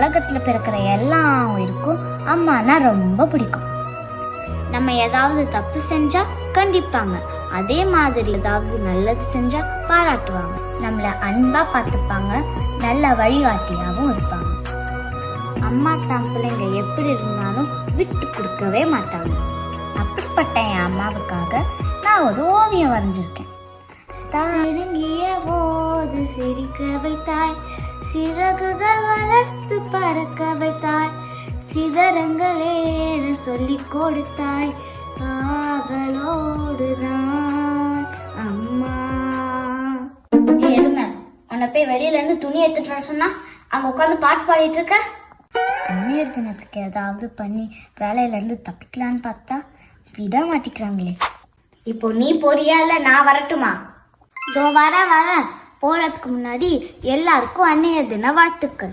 உலகத்துல பிறக்கிற எல்லா உயிருக்கும் அம்மானா ரொம்ப பிடிக்கும். நம்ம ஏதாவது தப்பு செஞ்சா கண்டிப்பாங்க. அதே மாதிரி ஏதாவது நல்லது செஞ்சா பாராட்டுவாங்க. நம்மள அன்பா பார்த்துப்பாங்க. நல்ல வழிகாட்டியாவும் இருப்பாங்க. அம்மா தான் பிள்ளைங்க எப்படி இருந்தாலும் விட்டு கொடுக்கவே மாட்டாங்க. அப்படிப்பட்ட என் அம்மாவுக்காக நான் ஒரு ஓவியம் வரைஞ்சிருக்கேன். தாருங்கிய போது சிரிக்க வைத்தாய். சிறகுகள் வளர்த்து பறக்க வைத்தாய். சிதறங்களேற சொல்லிக் கொடுத்தாய். ஆவலோடுதான் அம்மா. எதுமே உன்னை போய் வெளியில இருந்து துணி எடுத்துட்டு வர சொன்னா அங்க உட்காந்து பாட்டு பாடிட்டு இருக்க? அந்நியர் தினத்துக்கு ஏதாவது பண்ணி வேலையில இருந்து தப்பிக்கலான்னு பார்த்தா விட மாட்டிக்கிறாங்களே. இப்போ நீ போறியா இல்ல நான் வரட்டுமா? இதோ வர வர. போறதுக்கு முன்னாடி எல்லாருக்கும் அன்னைய தின வாழ்த்துக்கள்.